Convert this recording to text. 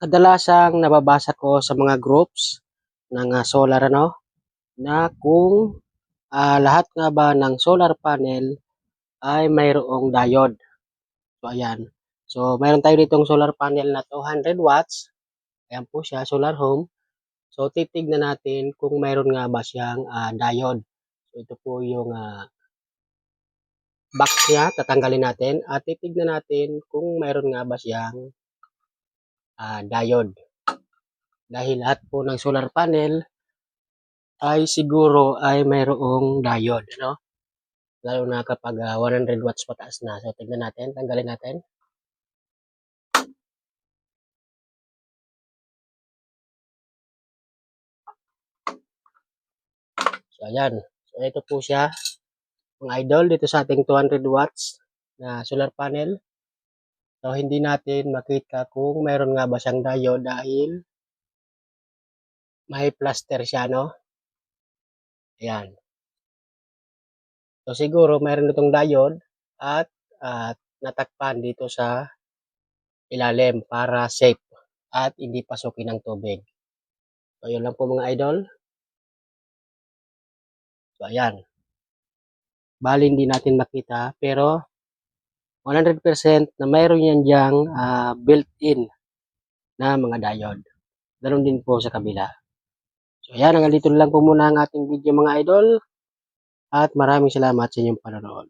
kadalasang nababasa ko sa mga groups ng ah, solar ano na kung ah, lahat nga ba ng solar panel ay mayroong diode. So ayan. So mayroon tayo ditong solar panel na 200 watts. Ayan po siya, solar home. So titignan natin kung mayroon nga ba siyang ah, diode. So ito po yung ah, box niya, tatanggalin natin at titignan natin kung mayroon nga ba siyang ah, diode. Dahil lahat po ng solar panel ay siguro ay mayroong diode, no? Lalo na kapag ah, 100 watts pataas na. So tignan natin, tanggalin natin. So ayan. So ito po siya, mga idol, dito sa ating 200 watts na solar panel. So hindi natin makita kung mayroon nga ba siyang diode dahil may plaster siya, no? Ayan. So siguro mayroon itong diode at at natakpan dito sa ilalim para safe at hindi pasukin ng tubig. So yun lang po mga idol. So ayan. Bali hindi natin makita pero 100% na mayroon yan diyang ah, built-in na mga diode. Ganun din po sa kabila. So ayan, hanggang dito lang po muna ang ating video mga idol. At maraming salamat sa inyong panonood.